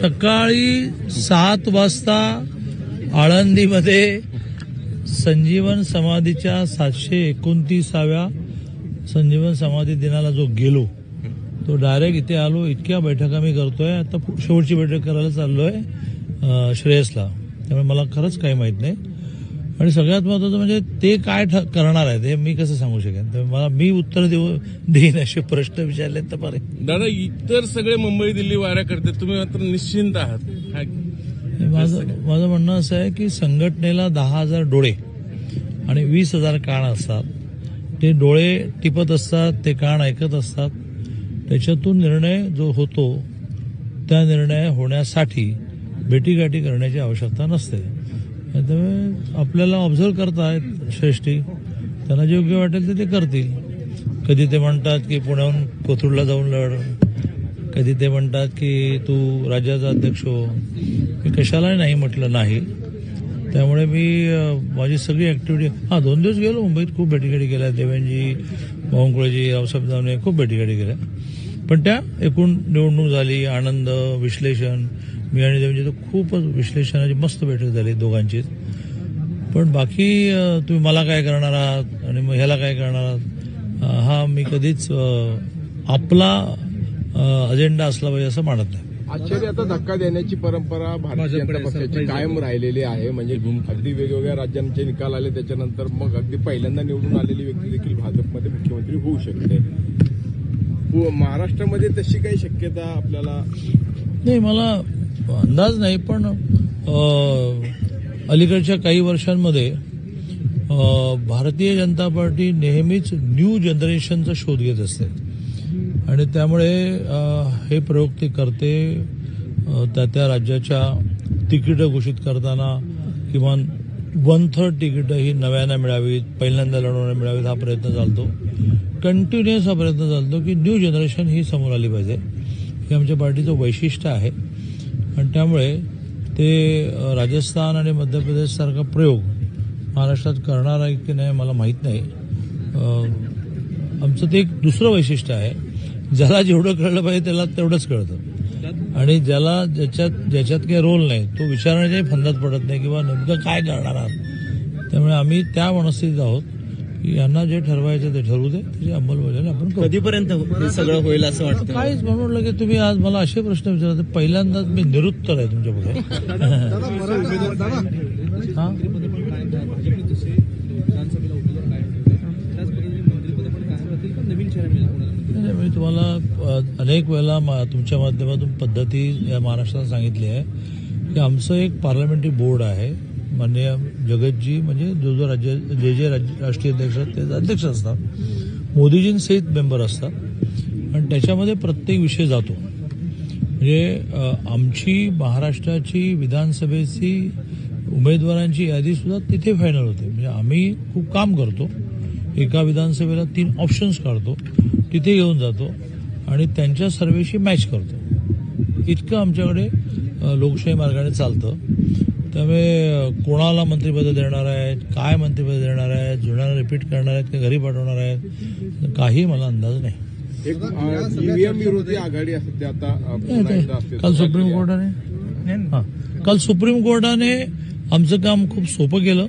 सकाळी सात वाजता आळंदीमध्ये संजीवन समाधीच्या सातशे एकोणतीसाव्या संजीवन समाधी दिनाला जो गेलो तो डायरेक्ट इथे आलो. इतक्या बैठका मी करतोय. आता शेवटची बैठक करायला चाललोय श्रेयसला. त्यामुळे मला खरंच काही माहीत नाही. आणि सगळ्यात महत्वाचं म्हणजे ते काय ठ- करणार आहेत हे मी कसं सांगू शकेन? तर मला मी उत्तर देऊ देईन असे प्रश्न विचारले तर बरे. दादा इतर सगळे मुंबई दिल्ली वाऱ्या करते तुम्ही मात्र निश्चिंत आहात. माझं माझं म्हणणं असं आहे की संघटनेला दहा हजार डोळे आणि वीस हजार कान असतात. ते डोळे टिपत असतात ते कान ऐकत असतात. त्याच्यातून निर्णय जो होतो त्या निर्णय होण्यासाठी भेटीगाठी करण्याची आवश्यकता नसते. त्यामुळे आपल्याला ऑब्झर्व करतायत श्रेष्ठी. त्यांना जे योग्य वाटेल ते ते करतील. कधी ते म्हणतात की पुण्याहून कोथरूडला जाऊन लढ. कधी ते म्हणतात की तू राज्याचा अध्यक्ष हो. मी कशालाही नाही म्हटलं नाही. त्यामुळे मी माझी सगळी ऍक्टिव्हिटी हा दोन दिवस गेलो मुंबईत. खूप भेटीगाडी केल्या. देवेंजी बावनकुळेजी रावसाहेब दावणे खूप भेटीगाडी केल्या. पण त्या एकूण निवडणूक झाली. आनंद विश्लेषण मी आणि देवेंजी तर खूपच विश्लेषणाची मस्त बैठक झाली दोघांची. पण बाकी तुम्ही मला काय करणार आहात आणि मग ह्याला काय करणार आहात? हा मी कधीच आपला अजेंडा असला पाहिजे असं मानत नाही. आश्चर्याचा धक्का देण्याची परंपरा भारतीय जनता पक्षाची कायम राहिलेली आहे. म्हणजे अगदी वेगवेगळ्या राज्यांचे निकाल आले त्याच्यानंतर मग अगदी पहिल्यांदा निवडून आलेली व्यक्ती देखील भाजपमध्ये मुख्यमंत्री होऊ शकते. पु- महाराष्ट्रामध्ये तशी काही शक्यता आपल्याला नाही मला अंदाज नाही पण अलीकडच्या काही वर्षांमध्ये भारतीय जनता पार्टी नेहमीच न्यू जनरेशनचा शोध घेत असते. आणि त्यामुळे हे प्रयोग ते करते त्या त्या राज्याच्या तिकीटं घोषित करताना किमान वन थर्ड तिकीटं ही नव्यानं मिळावीत पहिल्यांदा लढवण्या मिळावीत हा प्रयत्न चालतो. कंटिन्युअस हा प्रयत्न चालतो की न्यू जनरेशन ही समोर आली पाहिजे. हे आमच्या पार्टीचं वैशिष्ट्य आहे. आणि त्यामुळे ते राजस्थान आणि मध्य प्रदेशसारखा प्रयोग महाराष्ट्रात करणार आहे की नाही मला माहीत नाही. आमचं ते एक दुसरं वैशिष्ट्य आहे. ज्याला जेवढं कळलं पाहिजे त्याला तेवढंच कळतं. आणि ज्याला ज्याच्यात ज्याच्यात काही रोल नाही तो विचारण्याच्याही फंदात पडत नाही किंवा नेमकं काय करणार आहात. त्यामुळे आम्ही त्या मनस्थितीत आहोत. यांना जे ठरवायचं ते ठरवू दे त्याची अंमलबजावणी आपण करू. कधीपर्यंत हे सगळं होईल असं वाटतं? काहीच म्हणून की तुम्ही आज मला असे प्रश्न विचारते पहिल्यांदाच मी निरुत्तर आहे तुमच्यापुढे. हा? नाही, मी तुम्हाला अ, अनेक वेळेला मा- तुमच्या माध्यमातून पद्धती या महाराष्ट्रात सांगितली आहे. की आमचं एक पार्लमेंटरी बोर्ड आहे. माननीय जगतजी म्हणजे जो जो राज्य जे जे राज्य राष्ट्रीय अध्यक्ष आहेत ते अध्यक्ष असतात. मोदीजींसहित मेंबर असतात. आणि त्याच्यामध्ये प्रत्येक विषय जातो. म्हणजे आमची महाराष्ट्राची विधानसभेची उमेदवारांची यादीसुद्धा तिथे फायनल होते. म्हणजे आम्ही खूप काम करतो. एका विधानसभेला तीन ऑप्शन्स काढतो. तिथे घेऊन जातो. आणि त्यांच्या सर्वेशी मॅच करतो. इतकं आमच्याकडे लोकशाही मार्गाने चालतं. त्यामुळे कोणाला मंत्रिपद देणार आहेत? काय मंत्रिपद देणार आहेत? जुळणारा रिपीट करणार आहेत की? घरी पाठवणार आहेत? काही मला अंदाज नाही. आघाडी काल सुप्रीम कोर्टाने? हा. काल सुप्रीम कोर्टाने आमचं काम खूप सोपं केलं.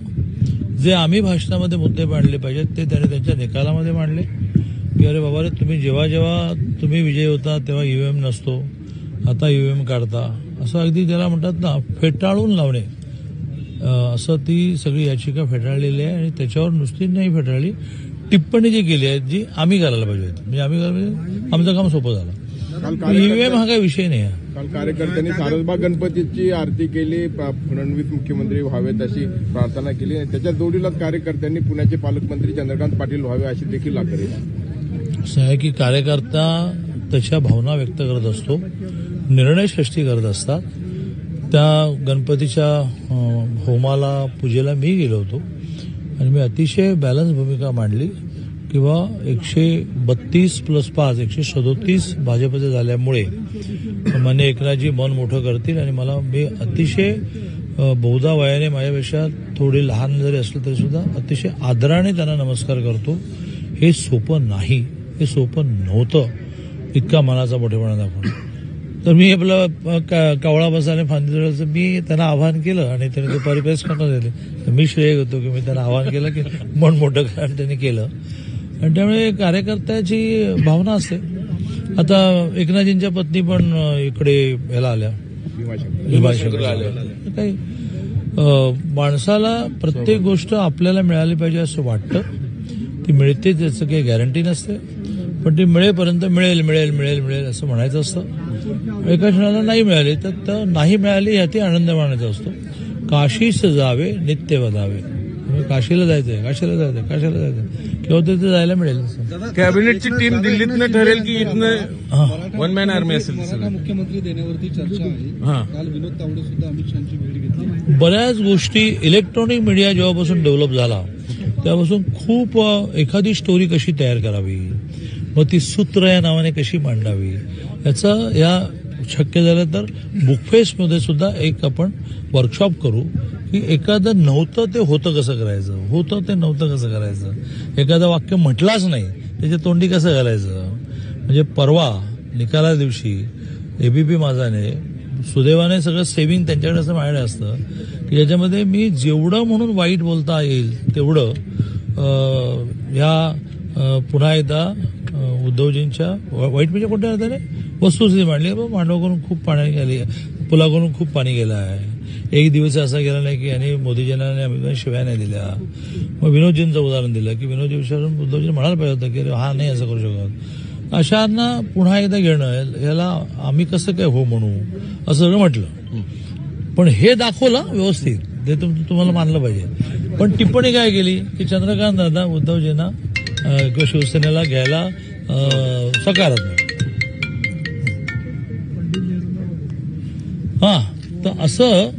जे आम्ही भाषणामध्ये मुद्दे मांडले पाहिजेत ते त्याने त्यांच्या निकालामध्ये मांडले. की अरे बाबा रे तुम्ही जेव्हा जेव्हा तुम्ही विजय होता तेव्हा ईव्हीएम नसतो. आता ईव्हीएम काढता. असं अगदी त्याला म्हणतात ना फेटाळून लावणे. असं ती सगळी याचिका फेटाळलेली आहे आणि त्याच्यावर नुसती नाही फेटाळली टिप्पणी जी केली आहे जी आम्ही करायला पाहिजे होती. म्हणजे आम्ही करायला पाहिजे आमचं काम सोपं झालं. काल ईव्हीएम हा काही विषय नाही काल कार्यकर्त्यांनी सारसबाग गणपतीची आरती केली फडणवीस मुख्यमंत्री व्हावेत अशी प्रार्थना केली आणि त्याच्या जोडीलाच कार्यकर्त्यांनी पुण्याचे पालकमंत्री चंद्रकांत पाटील व्हावे अशी देखील आग्रही असं आहे की कार्यकर्ता त्याच्या भावना व्यक्त करत असतो. निर्णय षष्टी करत असतात. त्या गणपतीच्या होमाला पूजेला मी गेलो होतो. आणि मी अतिशय बॅलन्स भूमिका मांडली किंवा एकशे बत्तीस प्लस पाच एकशे सदोतीस भाजपचे झाल्यामुळे मान्य एकनाथजी मन मोठं करतील आणि मला मी अतिशय बहुधा वयाने माझ्यापेक्षा थोडे लहान जरी असलं तरी सुद्धा अतिशय आदराने त्यांना नमस्कार करतो. हे सोपं नाही हे सोपं नव्हतं इतका मनाचा मोठेपणा दाखवणं तर मी आपलं कावळा बसाने फांदी मी त्यांना आवाहन केलं आणि त्यांनी ते परिपेस करून दिले. तर मी श्रेय घेतो की मी त्यांना आवाहन केलं की मन मोठं करा आणि त्यांनी केलं. आणि त्यामुळे कार्यकर्त्याची भावना असते. आता एकनाथजींच्या पत्नी पण इकडे याला आल्या. आल्या. काही माणसाला प्रत्येक गोष्ट आपल्याला मिळाली पाहिजे असं वाटतं. ती मिळते त्याचं काही गॅरंटी नसते. पण ती मिळेपर्यंत मिळेल मिळेल मिळेल मिळेल असं म्हणायचं असतं. एका क्षणाला नाही मिळाली तर तर नाही मिळाली याती आनंद मानायचा असतो. काशीस जावे नित्य वदावे म्हणजे काशीला जायचंय काशीला जायचंय काशीला जायचंय. किंवा तिथे जायला मिळेल. कॅबिनेटची टीम दिल्लीतनं ठरेल की इथनं हा. वन मॅन आर्मी असेल? मुख्यमंत्री देण्यावरती चर्चा आहे. हा. काल विनोद तावडे सुद्धा अमित शहाची भेट घेतली. बऱ्याच गोष्टी इलेक्ट्रॉनिक मीडिया जेव्हापासून डेव्हलप झाला तेव्हापासून खूप एखादी स्टोरी कशी तयार करावी? मग ती सूत्र या नावाने कशी मांडावी? याचं या शक्य झालं तर बुकफेसमध्ये सुद्धा एक आपण वर्कशॉप करू की एखादं नव्हतं ते होतं कसं करायचं? होतं ते नव्हतं कसं करायचं? एखादं वाक्य म्हटलाच नाही त्याच्या तोंडी कसं घालायचं? म्हणजे परवा निकाला दिवशी एबीपी माझाने सुदैवाने सगळं सेव्हिंग त्यांच्याकडे असं माझ्याकडे असतं की ज्याच्यामध्ये मी जेवढं म्हणून वाईट बोलता येईल तेवढं ह्या पुन्हा एकदा उद्धवजींच्या वाईट म्हणजे कोणत्या अर्थाने वस्तुस्थिती मांडली. बाबा मांडवाकडून खूप पाणी गेली. पुलाकडून खूप पाणी गेलं आहे. एक दिवस असा गेला नाही की यांनी मोदीजींना आणि अमित शिव्या नाही दिल्या. मग विनोदजींचं उदाहरण दिलं की विनोदजी विचारून उद्धवजी म्हणायला पाहिजे होतं की अरे हा नाही असं करू शकत. अशांना पुन्हा एकदा घेणं याला आम्ही कसं काय हो म्हणू? असं सगळं म्हटलं. पण हे दाखवलं व्यवस्थित. ते तुम तुम्हाला मानलं पाहिजे. पण टिप्पणी काय केली? की चंद्रकांत दादा उद्धवजींना किंवा शिवसेनेला घ्यायला अं, सकारत नाही हा तर असं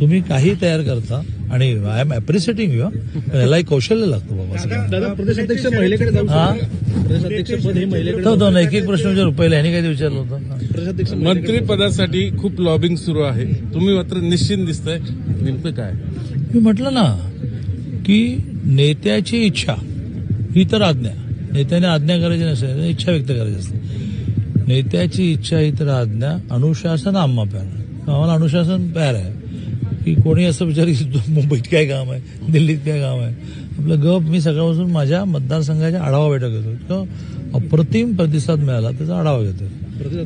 तुम्ही काही तयार करता आणि आय एम अप्रिशिएटिंग यू यालाही कौशल्य लागतं बाबा प्रदेशाध्यक्ष महिलेकडे जाऊ हा? प्रदेशाध्यक्ष पद हे महिलेकडे तो दोन एक एक प्रश्न विचारू पहिला ह्याने काय विचारलं होतं. प्रदेशाध्यक्ष मंत्री पदासाठी खूप लॉबिंग सुरू आहे. तुम्ही मात्र निश्चित दिसताय. नेमकं काय? मी म्हटलं ना की नेत्याची इच्छा ही तर आज्ञा. नेत्याने आज्ञा करायची नसेल इच्छा व्यक्त करायची असते. नेत्याची इच्छा ही तर आज्ञा अनुशासन आम्हा प्यार आम्हाला अनुशासन प्यार आहे. की कोणी असं विचार मुंबईत काय काम आहे दिल्लीत काय काम आहे? आपलं गप मी सकाळपासून माझ्या मतदारसंघाच्या आढावा बैठक घेतो. इतकं अप्रतिम प्रतिसाद मिळाला त्याचा आढावा घेतो.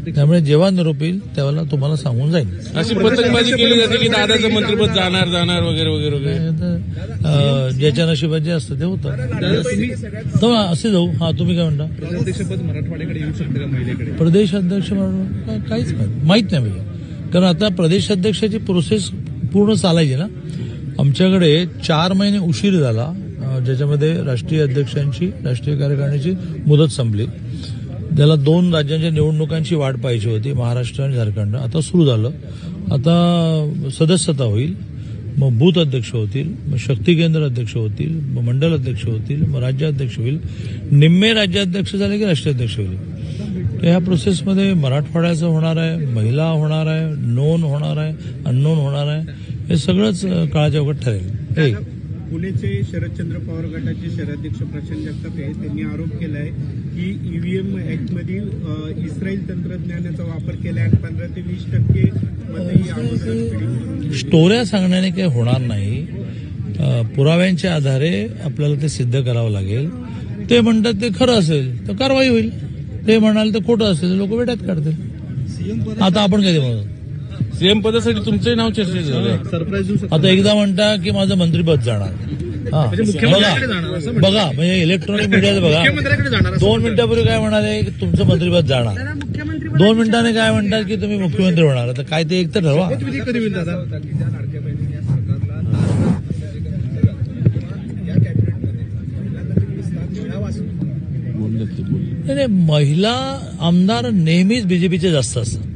त्यामुळे जेव्हा निरोप येईल त्यावेळेला तुम्हाला सांगून जाईल. अशी पतंगबाजी केली जाते की दादाचं मंत्रिपद जाणार जाणार वगैरे वगैरे वगैरे. ज्याच्या नशिबात जे असतं ते होतं. तर असे जाऊ. हा तुम्ही काय म्हणता? प्रदेशाध्यक्ष पद मराठवाड्याकडे येऊ शकतं का महिलेकडे? प्रदेश अध्यक्ष काहीच माहीत माहीत नाही म्हणजे कारण आता प्रदेश अध्यक्षाची प्रोसेस पूर्ण चालायची ना. आमच्याकडे चार महिने उशीर झाला. ज्याच्यामध्ये राष्ट्रीय अध्यक्षांची राष्ट्रीय कार्यकारिणीची मुदत संपली. त्याला दोन राज्यांच्या निवडणुकांची वाट पाहिजे होती महाराष्ट्र आणि झारखंड. आता सुरू झालं. आता सदस्यता होईल मग बूथ अध्यक्ष होतील मग शक्ती केंद्र अध्यक्ष होतील मग मंडल अध्यक्ष होतील मग राज्याध्यक्ष होईल. निम्मे राज्याध्यक्ष झाले की राष्ट्राध्यक्ष होईल? तर ह्या प्रोसेसमध्ये मराठवाड्याचं होणार आहे महिला होणार आहे नोन होणार आहे अननोन होणार आहे हे सगळंच काळाच्या वगैरे ठरेल. पुणेचे शरदचंद्र पवार गटाचे शहराध्यक्ष प्रशांत जगताप आहे त्यांनी आरोप केलाय की ईव्हीएम ऍक्टमध्ये अ, इस्रायल तंत्रज्ञानाचा वापर केला आणि पंधरा ते वीस टक्के मतही. स्टोऱ्या सांगण्याने काही होणार नाही. पुराव्यांच्या आधारे आपल्याला ते सिद्ध करावं लागेल. ते म्हणतात ते खरं असेल तर कारवाई होईल. ते म्हणाल तर खोटं असेल लोक वेट्यात काढतील. आता आपण कधी म्हणतो सीएम पदासाठी तुमचंही नाव चर्चेत झालं. सरप्राईज देऊ शकतो. आता एकदा म्हणता की माझं मंत्रीपद जाणार. हा. बघा. बघा म्हणजे इलेक्ट्रॉनिक मीडियाचं बघा. दोन मिनिटापूर्वी काय म्हणाले? की तुमचं मंत्रीपद जाणार. दोन मिनिटांनी काय म्हणतात की तुम्ही मुख्यमंत्री होणार? आता काय ते एक तर ठरवा. विधी कधी होईल दादा? नाही नाही, महिला आमदार नेहमीच बीजेपीचे जास्त असतात.